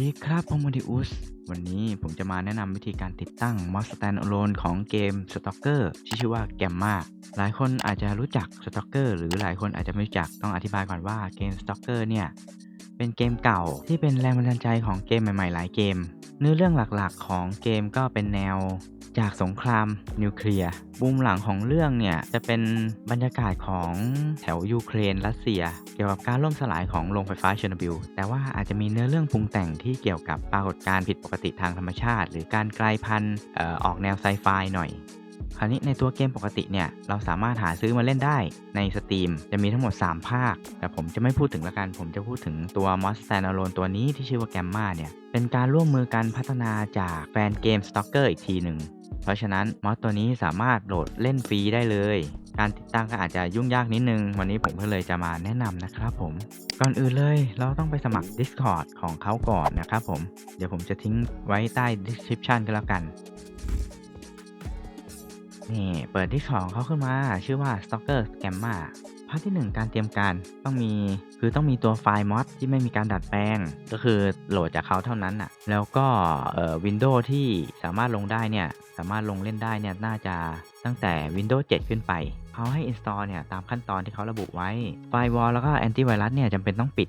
ดีครับผมมดิอุสวันนี้ผมจะมาแนะนำวิธีการติดตั้ง Mod Standalone ของเกม Stalker ที่ชื่อว่า Gamma หลายคนอาจจะรู้จัก Stalker หรือหลายคนอาจจะไม่รู้จักต้องอธิบายก่อนว่าเกม Stalker เนี่ย เป็นเกมเก่าที่เป็นแรงบันดาลใจของเกมใหม่ๆ หลายเกม เนื้อเรื่องหลักๆ ของเกมก็เป็นแนว จากสงครามนิวเคลียร์บูมหลังของเรื่องเนี่ยจะเป็นบรรยากาศของแถวยูเครนรัสเซีย เกี่ยวกับการล่มสลายของโรงไฟฟ้าเชอร์โนบิลแต่ว่าอาจจะมีเนื้อเรื่องปรุงแต่งที่เกี่ยวกับปรากฏการณ์ผิดปกติทางธรรมชาติ หรือการกลายพันธุ์ออกแนวไซไฟหน่อยคราวนี้ในตัวเกมปกติเนี่ยเราสามารถหาซื้อมาเล่นได้ในสตรีมจะมีทั้งหมด 3 ภาค แต่ผมจะไม่พูดถึงละกัน ผมจะพูดถึงตัว m o Standalone ตัวนี้ที่ชื่อว่า Gamma เนี่ยเป็นการร่วมมือกันพัฒนาจากแฟนเกม Stalker อีกทีหนึ่ง เพราะฉะนั้นมอสตัวนี้สามารถโหลดเล่นฟรีได้เลย การติดตั้งก็อาจจะยุ่งยากนิดนึง วันนี้ผมก็เลยจะมาแนะนำนะครับผม ก่อนอื่นเลยเราต้องไปสมัคร Discord ของเขาก่อนนะครับผม เดี๋ยวผมจะทิ้งไว้ใต้ description ก็แล้วกันนี่เปิดที่ของเขาขึ้นมาชื่อว่า Stalker Gamma ภาคที่ 1 การเตรียมการต้องมีคือต้องมีตัวไฟล์มอดที่ไม่มีการดัดแปลง ก็คือโหลดจากเขาเท่านั้นน่ะแล้วก็เอ่อวินโดว์ที่สามารถลงได้เนี่ยสามารถลงเล่นได้เนี่ยน่าจะตั้งแต่ Windows 7 ขึ้นไป เขาให้ install เนี่ยตามขั้นตอนที่เขาระบุไว้ไฟวอลแล้วก็แอนตี้ไวรัสเนี่ยจำเป็นต้องปิด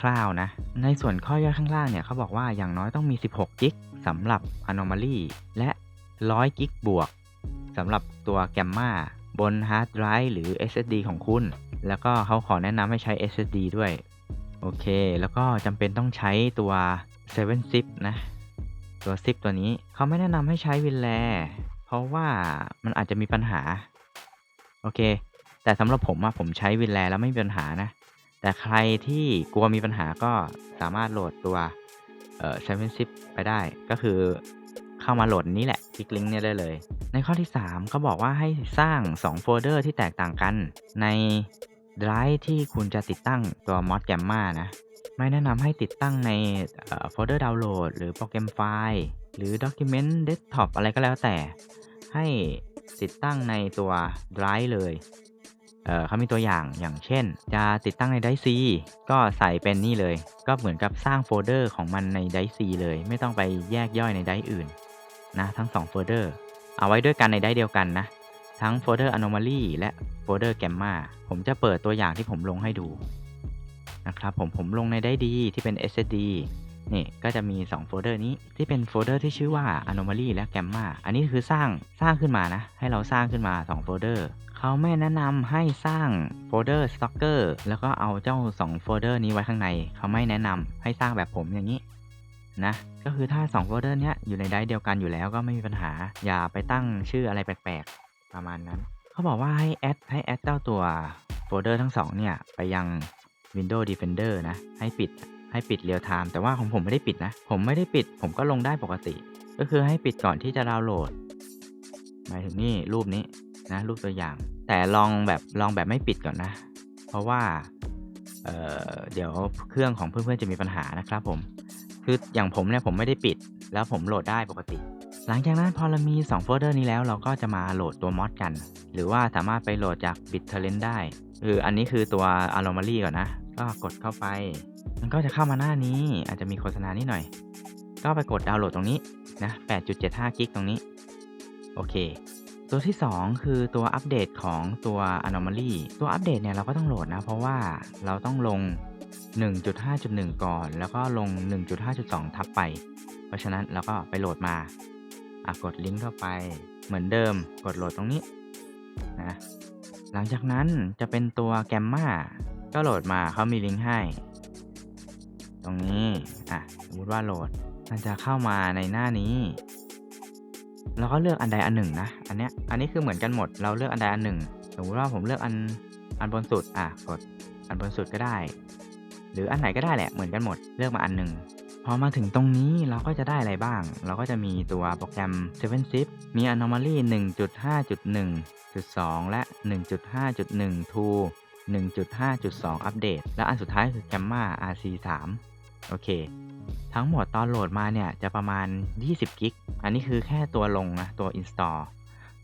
คร่าวๆนะ ในส่วนข้อย่อยข้างล่างเนี่ยเขาบอกว่าอย่างน้อยต้องมี 16 กิกสำหรับ Anomaly และ 100 กิกบวกสำหรับตัว Gamma บนฮาร์ดไดรฟ์หรือ SSD ของคุณ แล้วก็เขาขอแนะนำให้ใช้ SSD ด้วย โอเค แล้วก็จำเป็นต้องใช้ตัว7 zip นะ ตัว zip ตัวนี้เขาไม่แนะนำให้ใช้ WinRAR เพราะว่ามันอาจจะมีปัญหา โอเค แต่สำหรับผมอะผมใช้ WinRAR แล้วไม่มีปัญหานะ แต่ใครที่กลัวมีปัญหาก็สามารถโหลดตัวเอ่อ7 zip ไปได้ ก็คือ เข้ามาโหลดนี้แหละ คลิกลิงก์เนี่ยได้เลย ในข้อที่3เขาบอกว่าให้สร้าง 2 โฟลเดอร์ที่แตกต่างกัน ในไดรฟ์ที่คุณจะติดตั้งตัว Mod Gamma นะ ไม่แนะนำให้ติดตั้งในโฟลเดอร์ดาวน์โหลดหรือโปรแกรมไฟล์หรือ Document Desktop อะไรก็แล้วแต่ ให้ติดตั้งในตัวไดรฟ์เลยเเขามีตัวอย่างอย่างเช่น จะติดตั้งในไดซีก็ใส่เป็นนี่เลย ก็เหมือนกับสร้างโฟลเดอร์ของมันในไดซีเลย ไม่ต้องไปแยกย่อยในไดอื่น นะทั้ง 2 โฟลเดอร์ เอาไว้ด้วยกันในได้เดียวกันนะ ทั้งโฟลเดอร์ Anomaly และโฟลเดอร์ Gamma ผมจะเปิดตัวอย่างที่ผมลงให้ดูนะครับผมผมลงในไดดีที่เป็น SSD นี่ก็จะมี 2 โฟลเดอร์นี้ที่เป็นโฟลเดอร์ที่ชื่อว่า Anomaly และ Gamma อันนี้คือสร้างสร้างขึ้นมานะ ให้เราสร้างขึ้นมา 2 โฟลเดอร์เขาไม่แนะนำให้สร้างโฟลเดอร์ Stalker แล้วก็เอาเจ้า 2 โฟลเดอร์นี้ไว้ข้างใน เขาไม่แนะนำให้สร้างแบบผมอย่างนี้ นะก็คือถ้า2โฟลเดอร์เนี้ยอยู่ในไดร์เดียวกันอยู่แล้วก็ไม่มีปัญหา อย่าไปตั้งชื่ออะไรแปลกๆ ประมาณนั้น เขาบอกว่าให้แอดให้แอดเจ้าตัวโฟลเดอร์ทั้งสองเนี่ยไปยัง Windows Defender นะ ให้ปิดให้ปิดเรียลไทม์แต่ว่าของผมไม่ได้ปิดนะ ผมไม่ได้ปิด ผมก็ลงได้ปกติ ก็คือให้ปิดก่อนที่จะดาวน์โหลดหมายถึงนี่รูปนี้นะรูปตัวอย่าง แต่ลองแบบลองแบบไม่ปิดก่อนนะ เพราะว่าเเดี๋ยวเครื่องของเพื่อนๆจะมีปัญหานะครับผม คืออย่างผมเนี่ยผมไม่ได้ปิด แล้วผมโหลดได้ปกติ หลังจากนั้นพอเรามี 2 โฟลเดอร์นี้แล้วเราก็จะมาโหลดตัวมอดกัน หรือว่าสามารถไปโหลดจาก BitTorrent ได้คืออันนี้คือตัว Anomaly ก่อนนะ ก็กดเข้าไป มันก็จะเข้ามาหน้านี้ อาจจะมีโฆษณานิดหน่อย ก็ไปกดดาวน์โหลดตรงนี้นะ 8.75 กิกตรงนี้ โอเค ตัวที่ 2 คือตัวอัปเดตของตัว Anomaly ตัวอัปเดตเนี่ยเราก็ต้องโหลดนะ เพราะว่าเราต้องลง 1.5.1 ก่อน แล้วก็ลง 1.5.2 ทับไป เพราะฉะนั้นเราก็ไปโหลดมาอะกดลิงก์เข้าไป เหมือนเดิม กดโหลดตรงนี้นะหลังจากนั้นจะเป็นตัว Gamma ก็โหลดมาเขามีลิงก์ให้ ตรงนี้อะสมมติว่าโหลดมันจะเข้ามาในหน้านี้เราก็เลือกอันใดอันหนึ่งนะ อันเนี้ย อันนี้คือเหมือนกันหมด เราเลือกอันใดอันหนึ่ง สมมติว่าผมเลือกอัน อันบนสุด อะ กด อันบนสุดก็ได้ หรืออันไหนก็ได้แหละเหมือนกันหมดเลือกมาอันหนึ่งพอมาถึงตรงนี้เราก็จะได้อะไรบ้าง เราก็จะมีตัวโปรแกรม 7 zip มี anomaly 1.5.1.2 และ 1.5.1 to 1.5.2 อัปเดต และอันสุดท้ายคือ Gamma RC3 โอเค ทั้งหมดตอนโหลดมาเนี่ยจะประมาณ 20 กิก อันนี้คือแค่ตัวลงนะ ตัว install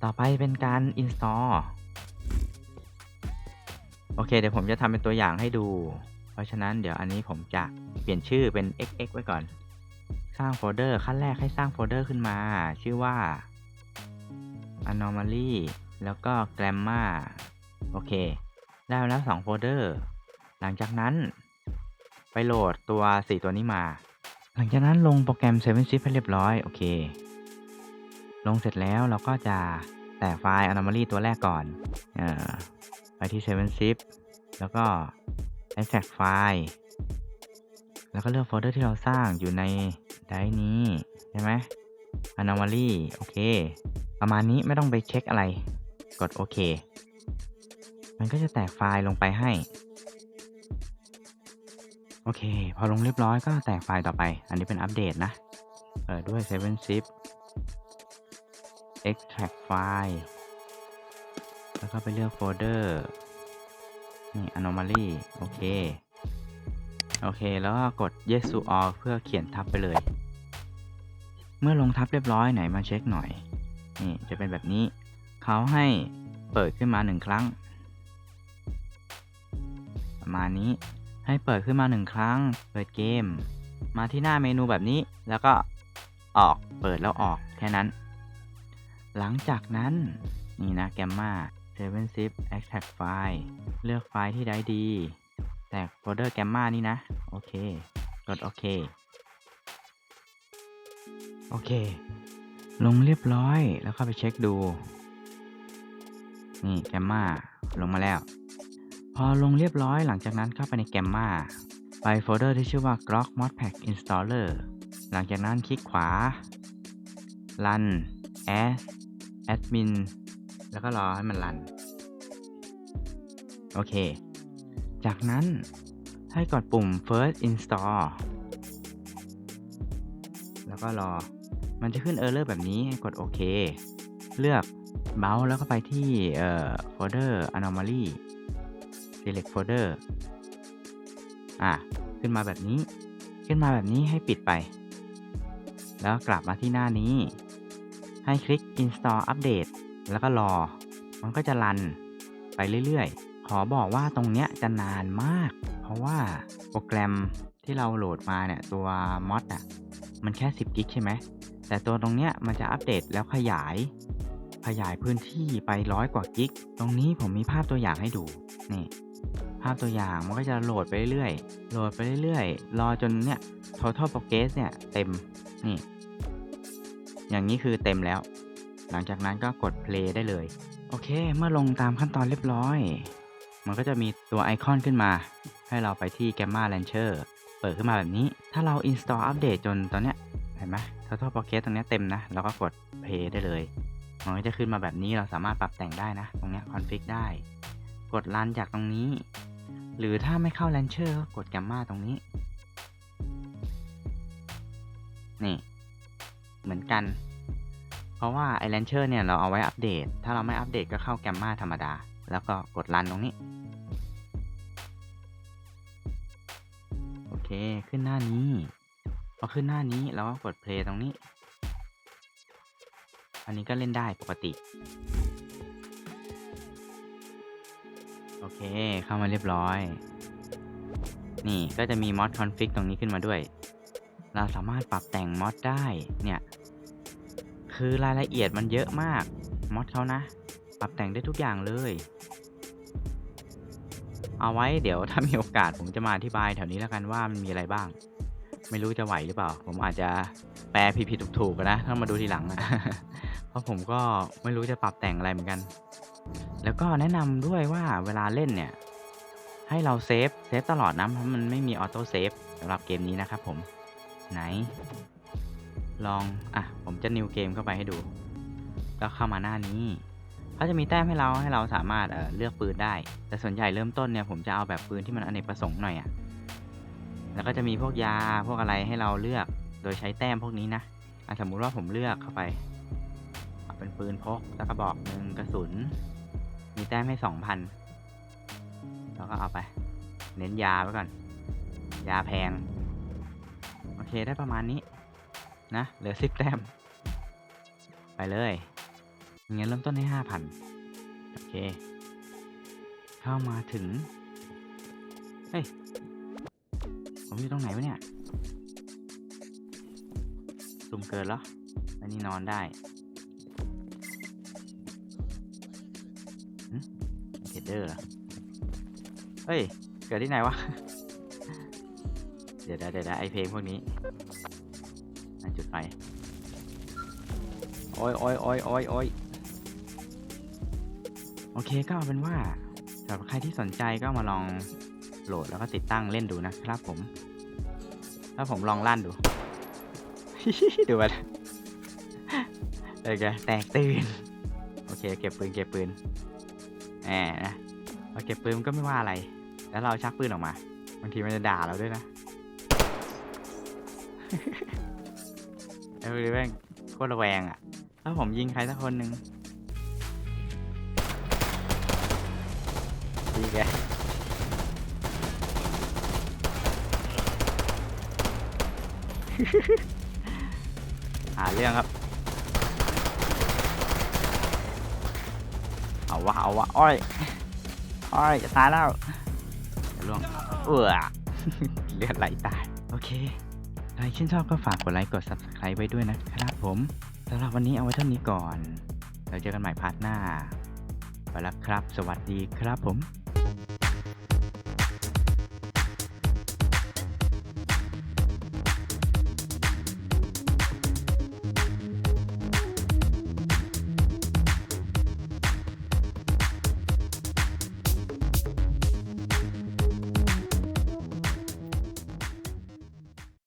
ต่อไปเป็นการ install โอเค เดี๋ยวผมจะทำเป็นตัวอย่างให้ดู ราะฉะนั้นเดี๋ยวอันนี้ผมจะเปลี่ยนชื่อเป็น xx ไว้ก่อน สร้างโฟลเดอร์ขั้นแรกให้สร้างโฟลเดอร์ขึ้นมา ชื่อว่า anomaly แล้วก็ grammar โอเค ได้มาแล้ว2โฟลเดอร์ หลังจากนั้น ไปโหลดตัว 4 ตัวนี้มา หลังจากนั้นลงโปรแกรม 7 zip ให้เรียบร้อย โอเค ลงเสร็จแล้วเราก็จะแตกไฟล์ anomaly ตัวแรกก่อนเออไปที่ 7 zip แล้วก็ extract ไฟล์แล้วก็เลือกโฟลเดอร์ที่เราสร้างอยู่ในไดร์นี้ ใช่ไหม anomaly โอเค ประมาณนี้ไม่ต้องไปเช็คอะไร กดโอเค มันก็จะแตกไฟล์ลงไปให้ โอเค พอลงเรียบร้อยก็แตกไฟล์ต่อไป อันนี้เป็นอัปเดตนะเปิดด้วย 7 zip extract ไฟล์แล้วก็ไปเลือกโฟลเดอร์ นี่ anomaly โอเค โอเค แล้วก็กด yes to all เพื่อเขียนทับไปเลย เมื่อลงทับเรียบร้อยไหนมาเช็คหน่อย นี่จะเป็นแบบนี้ เขาให้เปิดขึ้นมาหนึ่งครั้ง ประมาณนี้ ให้เปิดขึ้นมาหนึ่งครั้ง เปิดเกม มาที่หน้าเมนูแบบนี้ แล้วก็ออก เปิดแล้วออก แค่นั้น หลังจากนั้น นี่นะแกมมา 7 zip extract file เลือกไฟล์ที่ได้ดี แตกโฟลเดอร์แกมมานี่นะ โอเค กดโอเค โอเค ลงเรียบร้อยแล้วเข้าไปเช็คดู นี่แกมมาลงมาแล้ว พอลงเรียบร้อยหลังจากนั้นเข้าไปในแกมมาไปโฟลเดอร์ที่ชื่อว่า grok modpack installer หลังจากนั้นคลิกขวา run as admin แล้วก็รอให้มันรัน โอเค จากนั้นให้กดปุ่ม first install แล้วก็รอ มันจะขึ้น error แบบนี้ให้กดโอเค เลือกเมาส์แล้วก็ไปที่เอ่อ folder anomaly select folder อะ ขึ้นมาแบบนี้ ขึ้นมาแบบนี้ให้ปิดไป แล้วกลับมาที่หน้านี้ ให้คลิก install update แล้วก็รอ มันก็จะรันไปเรื่อยๆ ขอบอกว่าตรงเนี้ยจะนานมาก เพราะว่าโปรแกรมที่เราโหลดมาเนี่ยตัวมอดอะมันแค่ 10 กิกใช่ไหม แต่ตัวตรงเนี้ยมันจะอัปเดตแล้วขยาย ขยายพื้นที่ไปร้อยกว่ากิก ตรงนี้ผมมีภาพตัวอย่างให้ดู นี่ ภาพตัวอย่างมันก็จะโหลดไปเรื่อยๆโหลดไปเรื่อยๆรอจนเนี่ย total progress เนี่ยเต็ม นี่ อย่างนี้คือเต็มแล้ว หลังจากนั้นก็กด play ได้เลย โอเค เมื่อลงตามขั้นตอนเรียบร้อย มันก็จะมีตัวไอคอนขึ้นมา ให้เราไปที่ Gamma Launcher เปิดขึ้นมาแบบนี้ ถ้าเรา install update จนตอนเนี้ย เห็นไหม total progress ตรงเนี้ยเต็มนะแล้วก็กด play ได้เลย มันก็จะขึ้นมาแบบนี้ เราสามารถปรับแต่งได้นะ ตรงเนี้ย config ได้ กด run จากตรงนี้ หรือถ้าไม่เข้า Launcher ก็กด Gamma ตรงนี้ นี่ เหมือนกัน ราะว่าไอ้ Launcher เนี่ยเราเอาไว้อัปเดต ถ้าเราไม่อัปเดตก็เข้า Gamma ธรรมดา แล้วก็กด run ตรงนี้ โอเค ขึ้นหน้านี้พอขึ้นหน้านี้เราก็กด play ตรงนี้ อันนี้ก็เล่นได้ปกติ โอเค เข้ามาเรียบร้อย นี่ก็จะมี mod config ตรงนี้ขึ้นมาด้วย เราสามารถปรับแต่ง mod ได้ เนี่ย คือรายละเอียดมันเยอะมากมอดเขานะ ปรับแต่งได้ทุกอย่างเลย เอาไว้เดี๋ยวถ้ามีโอกาสผมจะมาอธิบายแถวนี้แล้วกันว่ามันมีอะไรบ้าง ไม่รู้จะไหวหรือเปล่า ผมอาจจะแปลผิดๆถูกๆนะต้องมาดูทีหลังนะเพราะผมก็ไม่รู้จะปรับแต่งอะไรเหมือนกัน แล้วก็แนะนำด้วยว่าเวลาเล่นเนี่ย ให้เราเซฟเซฟตลอดนะเพราะมันไม่มีออโต้เซฟสำหรับเกมนี้นะครับผมไหน ลอง อะ ผมจะนิวเกมเข้าไปให้ดู ก็เข้ามาหน้านี้เขาจะมีแต้มให้เราให้เราสามารถเอ่อเลือกปืนได้ แต่ส่วนใหญ่เริ่มต้นเนี่ยผมจะเอาแบบปืนที่มันอเนกประสงค์หน่อยอะ่ะ แล้วก็จะมีพวกยาพวกอะไรให้เราเลือก โดยใช้แต้มพวกนี้นะอะสมมุติว่าผมเลือกเข้าไปเอาเป็นปืนพกแล้วก็บอกหนึ่งกระสุน มีแต้มให้สองพันแล้วก็เอาไป เน้นยาไว้ก่อน ยาแพง โอเคได้ประมาณนี้ นะเหลือสิบแต้ม ไปเลยเงินเริ่มต้นที่ห้าพันโอเค เข้ามาถึง เฮ้ย ผมอยู่ตรงไหนวะเนี่ยซุ่มเกินแล้วอันนี้นอนได้เฮดเดอร์เหรอ เฮ้ย เกิดที่ไหนวะ เดี๋ยวเดี๋ยวเดี๋ยวไอเพลงพวกนี้ จุดไฟโอ้ยโอ้ยโอ้ยโอ้ยโอ้ยโอเคก็เอาเป็นว่าสำหรับใครที่สนใจก็มาลองโหลดแล้วก็ติดตั้งเล่นดูนะครับผม ถ้าผมลองลั่นดู ดูมันโอเคแตกตื่น โอเคเก็บปืนเก็บปืนแหมนะเราเก็บปืนมันก็ไม่ว่าอะไร แล้วเราชักปืนออกมา บางทีมันจะด่าเราด้วยนะ ไอ้พวกนี้แม่งโคตรระแวงอะ ถ้าผมยิงใครสักคนหนึ่งดีแกหาเรื่องครับ เอาวะเอาวะอ้อย อ้อยจะตายแล้วจะล่วงเออเลือดไหลตาย โอเค รชื่นชอบก็ฝากกดไลค์กด subscribe ไว้ด้วยนะครับผมสำหรับวันนี้เอาไว้เท่านี้ก่อน เราเจอกันใหม่พาร์ทหน้า ไปแล้วครับ สวัสดีครับผม